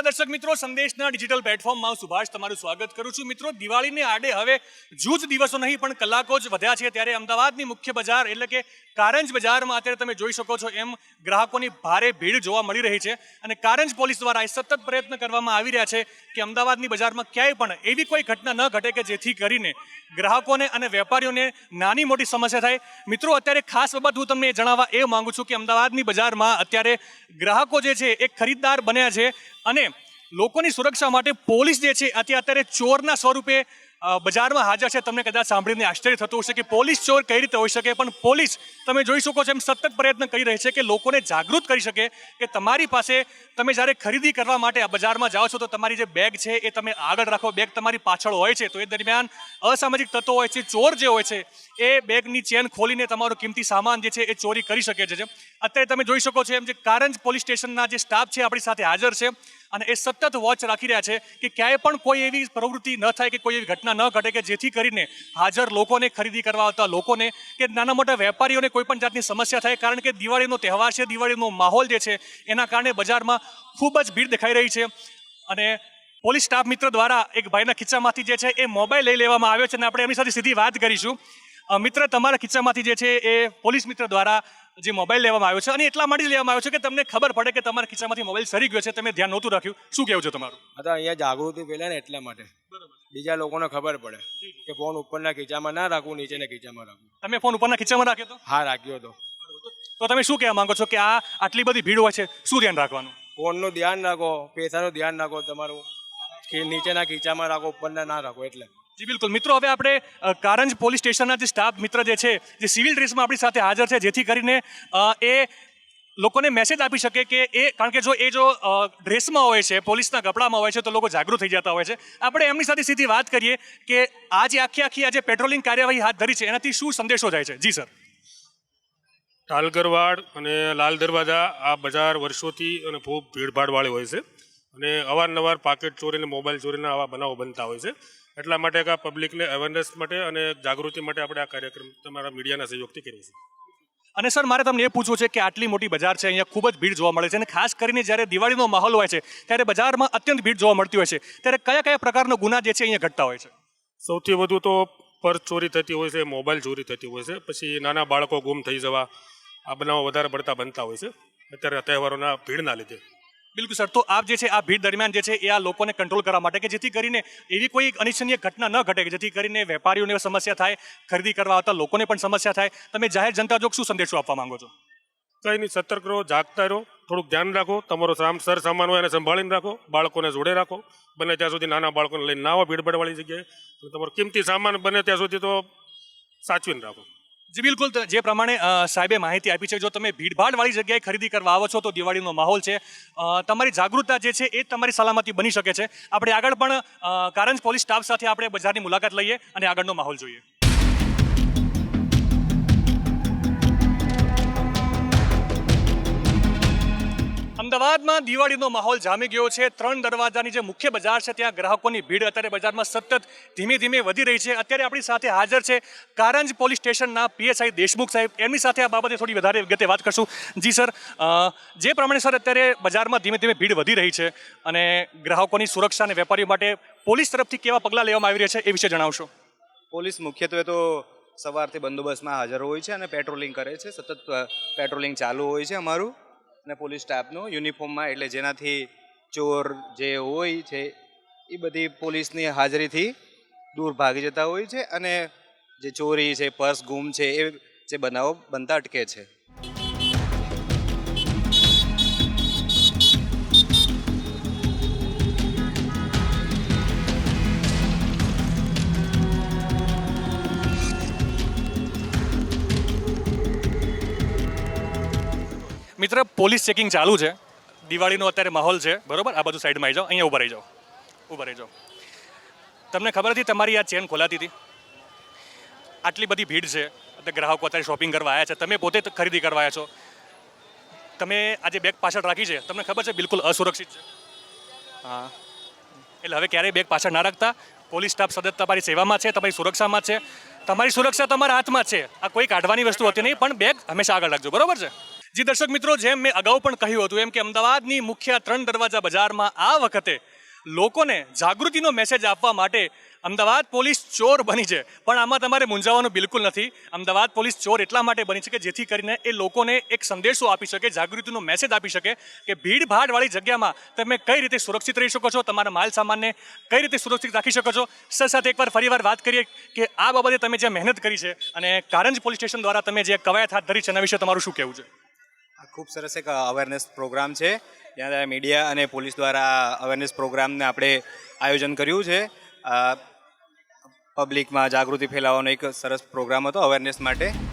નમસ્કાર દર્શક મિત્રો, સંદેશના ડિજિટલ પ્લેટફોર્મમાં સુભાષ તમારું સ્વાગત કરું છું. મિત્રો, દિવાળીને આડે હવે જૂજ દિવસો નહીં, પણ કલાકો જ વધ્યા છે ત્યારે અમદાવાદની મુખ્ય બજાર એટલે કે કારંજ બજારમાં અત્યારે તમે જોઈ શકો છો એમ ગ્રાહકોની ભારે ભીડ જોવા મળી રહી છે. અને કારંજ પોલીસ દ્વારા એ સતત પ્રયત્ન કરવામાં આવી રહ્યા છે કે અમદાવાદની બજારમાં ક્યાંય પણ એવી કોઈ ઘટના ન ઘટે કે જેથી કરીને ગ્રાહકોને અને વેપારીઓને નાની મોટી સમસ્યા થાય. મિત્રો, અત્યારે ખાસ બાબત હું તમને જણાવવા એ માંગુ છું કે અમદાવાદની બજારમાં અત્યારે ગ્રાહકો જે છે એ ખરીદદાર બન્યા છે અને લોકોની સુરક્ષા માટે પોલીસ જે છે, અત્યારે અત્યારે ચોરના સ્વરૂપે બજારમાં હાજર છે. તમને કદાચ સાંભળીને આશ્ચર્ય થતું હશે કે પોલીસ ચોર કઈ રીતે હોઈ શકે, પણ પોલીસ, તમે જોઈ શકો છો એમ સતત પ્રયત્ન કરી રહી છે કે લોકોને જાગૃત કરી શકે કે તમારી પાસે, તમે જ્યારે ખરીદી કરવા માટે આ બજારમાં જાઓ છો, તો તમારી જે બેગ છે એ તમે આગળ રાખો. બેગ તમારી પાછળ હોય છે. તો એ દરમિયાન અસામાજિક તત્વો હોય છે, ચોર જે હોય છે, એ બેગની ચેન ખોલીને તમારો કિંમતી સામાન જે છે, એ ચોરી કરી શકે છે. અત્યારે તમે જોઈ શકો છો એમ જે કારંજ પોલીસ સ્ટેશનના જે સ્ટાફ છે, આપણી સાથે હાજર છે. અને એ સતત વોચ રાખી રહ્યા છે કે ક્યાંય પણ કોઈ એવી પ્રવૃત્તિ ન થાય કે કોઈ એવી ઘટના ન ઘટે કે જેથી કરીને હાજર લોકોને ખરીદી કરવા આવતા લોકોને કે નાના મોટા વેપારીઓને કોઈ પણ જાતની સમસ્યા થાય. કારણ કે દિવાળીનો તહેવાર છે, દિવાળીનો માહોલ જે છે, એના કારણે બજારમાં ખૂબ જ ભીડ દેખાઈ રહી છે. અને પોલીસ સ્ટાફ મિત્ર દ્વારા એક ભાઈના ખિસ્સામાંથી જે છે, એ મોબાઈલ લઈ લેવામાં આવ્યો છે અને આપણે એમની સાથે સીધી વાત કરીશું. મિત્ર, તમારા ખિસ્સામાંથી જે છે, એ પોલીસ મિત્ર દ્વારા જે મોબાઈલ લેવામાં આવ્યો છે અને એટલા માટે જ લેવામાં આવ્યો છે કે તમને ખબર પડે કે તમારા ખીચામાંથી મોબાઈલ સરી ગયો છે તમે ધ્યાન નહોતું રાખ્યું. શું કહેવું છે તમારું? આ અહીંયા જાગૃતિ ફેલાય ને એટલા માટે. બીજા લોકોને ખબર પડે કે ફોન ઉપરના ખીચામાં ના રાખવું નીચેના ખીચામાં રાખવું. તમે ફોન ઉપરના ખીચામાં રાખ્યો હતો હા રાખ્યો હતો તો તમે શું કહેવા માંગો છો કે આ આટલી બધી ભીડ હોય છે શું ધ્યાન રાખવાનું? ફોનનું ધ્યાન રાખો પૈસાનું ધ્યાન રાખો તમારું. કે નીચેના ખીચામાં રાખો ઉપરના ના રાખો એટલે. જી, બિલકુલ. મિત્રો, હવે આપણે કારંજ પોલીસ સ્ટેશનના જે સ્ટાફ મિત્ર જે છે, જે સિવિલ ડ્રેસમાં આપણી સાથે હાજર છે, જેથી કરીને એ લોકોને મેસેજ આપી શકે કે એ, કારણ કે જો એ જો ડ્રેસમાં હોય છે, પોલીસના કપડામાં હોય છે, તો લોકો જાગૃત થઈ જતા હોય છે. આપણે એમની સાથે સીધી વાત કરીએ કે આ જે આખી આખી આજે પેટ્રોલિંગ કાર્યવાહી હાથ ધરી છે. એનાથી શું સંદેશો જાય છે? જી, સર. ટાલગરવાડ અને લાલ દરવાજા આ બજાર વર્ષોથી અને ખૂબ ભીડભાડવાળી હોય છે. અને અવારનવાર પાકેટ ચોરીને મોબાઈલ ચોરીના આવા બનાવો બનતા હોય છે. એટલા માટે આ પબ્લિકને અવેરનેસ માટે અને જાગૃતિ માટે આપણે આ કાર્યક્રમ તમારા મીડિયાના સહયોગથી કરીએ છીએ. અને સર મારે તમને એ પૂછવું છે કે આટલી મોટી બજાર છે અહીંયા ખૂબ જ ભીડ જોવા મળે છે અને ખાસ કરીને જ્યારે દિવાળીનો માહોલ હોય છે ત્યારે બજારમાં અત્યંત ભીડ જોવા મળતી હોય છે. ત્યારે કયા કયા પ્રકારનો ગુના જે છે અહીંયા ઘટતા હોય છે? સૌથી વધુ તો પર્સ ચોરી થતી હોય છે મોબાઈલ ચોરી થતી હોય છે પછી નાના બાળકો ગુમ થઈ જવા આ બનાવો વધારે પડતા બનતા હોય છે. અત્યારે તહેવારોના ભીડના લીધે. બિલકુલ સર. તો આપ જે છે, આ ભીડ દરમિયાન જે છે, એ આ લોકોને કંટ્રોલ કરવા માટે કે જેથી કરીને એવી કોઈ અનિચ્છનીય ઘટના ન ઘટે કે જેથી કરીને વેપારીઓને સમસ્યા થાય, ખરીદી કરવા આવતા લોકોને પણ સમસ્યા થાય. તમે જાહેર જનતા જોગ શું સંદેશો આપવા માંગો છો? કંઈ નહીં, સતર્ક રહો, જાગતા રહો, થોડુંક ધ્યાન રાખો, તમારો સામ સર સામાન હોય એને સંભાળીને રાખો, બાળકોને જોડે રાખો. બને ત્યાં સુધી નાના બાળકોને લઈને ના આવો, ભીડભાડવાળી જગ્યાએ. તમારો કિંમતી સામાન બને ત્યાં સુધી તો સાચવીને રાખો. જી, બિલકુલ. જે પ્રમાણે સાહેબે માહિતી આપી છે, જો તમે ભીડભાડવાળી જગ્યાએ ખરીદી કરવા આવો છો, તો દિવાળીનો માહોલ છે. તમારી જાગૃતતા જે છે, એ તમારી સલામતી બની શકે છે. આપણે આગળ પણ કારંજ પોલીસ સ્ટાફ સાથે આપણે બજારની મુલાકાત લઈએ અને આગળનો માહોલ જોઈએ. અમદાવાદમાં દિવાળીનો માહોલ જામી ગયો છે. ત્રણ દરવાજાની જે મુખ્ય બજાર છે, ત્યાં ગ્રાહકોની ભીડ અત્યારે બજારમાં સતત ધીમે ધીમે વધી રહી છે. અત્યારે આપણી સાથે હાજર છે કારંજ પોલીસ સ્ટેશનના પીએસઆઈ દેશમુખ સાહેબ. એમની સાથે આ બાબતે થોડી વધારે વિગતે વાત કરશું. જી સર જે પ્રમાણે સર અત્યારે બજારમાં ધીમે ધીમે ભીડ વધી રહી છે અને ગ્રાહકોની સુરક્ષા અને વેપારીઓ માટે પોલીસ તરફથી કેવા પગલાં લેવામાં આવી રહ્યા છે એ વિશે જણાવશો. પોલીસ મુખ્યત્વે તો સવારથી બંદોબસ્તમાં હાજર હોય છે અને પેટ્રોલિંગ કરે છે. સતત પેટ્રોલિંગ ચાલુ હોય છે અમારું. અને પોલીસ સ્ટાફનું યુનિફોર્મમાં, એટલે જેનાથી ચોર જે હોય છે, એ બધી પોલીસની હાજરીથી દૂર ભાગી જતા હોય છે અને જે ચોરી છે, પર્સ, ગુમ છે, એ જે બનાવો, બનતા અટકે છે. મિત્ર, પોલીસ ચેકિંગ ચાલુ છે. દિવાળીનો અત્યારે માહોલ છે. બરોબર? આ બધું સાઈડમાં આવી જાઓ. અહીંયા ઊભા રહી જાઓ. ઊભા રહી જાઓ. તમને ખબર હતી તમારી આ ચેન ખોલાતી હતી? આટલી બધી ભીડ છે. ગ્રાહકો અત્યારે શોપિંગ કરવા આવ્યા છે. તમે પોતે ખરીદી કરવા આવ્યા છો. તમે આજે બેગ પાછળ રાખી છે. તમને ખબર છે, બિલકુલ અસુરક્ષિત છે. હા. એટલે હવે ક્યારેય બેગ પાછળ ના રાખતા. પોલીસ સ્ટાફ સતત તમારી સેવામાં છે, તમારી સુરક્ષામાં છે. તમારી સુરક્ષા તમારા હાથમાં છે. આ કોઈ કાઢવાની વસ્તુ હતી નહીં, પણ બેગ હંમેશા આગળ રાખજો. બરોબર છે? જી દર્શક મિત્રો, જેમ મેં અગાઉ પણ કહ્યું હતું, એમ કે અમદાવાદની મુખ્ય ત્રણ દરવાજા બજારમાં આ વખતે લોકોને જાગૃતિનો મેસેજ આપવા માટે અમદાવાદ પોલીસ ચોર બની છે. પણ આમાં તમારે મૂંઝાવાનું બિલકુલ નથી. અમદાવાદ પોલીસ ચોર એટલા માટે બની છે કે જેથી કરીને એ લોકોને એક સંદેશો આપી શકે, જાગૃતિનો મેસેજ આપી શકે કે ભીડભાડવાળી જગ્યામાં તમે કઈ રીતે સુરક્ષિત રહી શકો છો, તમારા માલ સામાનને કઈ રીતે સુરક્ષિત રાખી શકો છો. સર, સાથે એકવાર ફરીવાર વાત કરીએ કે આ બાબતે તમે જે મહેનત કરી છે અને કારંજ પોલીસ સ્ટેશન દ્વારા તમે જે કવાયત હાથ ધરી છે, એના વિશે તમારું શું કહેવું છે? ખૂબ સરસ એક અવેરનેસ પ્રોગ્રામ છે. ત્યાં મીડિયા અને પોલીસ દ્વારા અવેરનેસ પ્રોગ્રામને આપણે આયોજન કર્યું છે. પબ્લિકમાં જાગૃતિ ફેલાવવાનો એક સરસ પ્રોગ્રામ હતો અવેરનેસ માટે.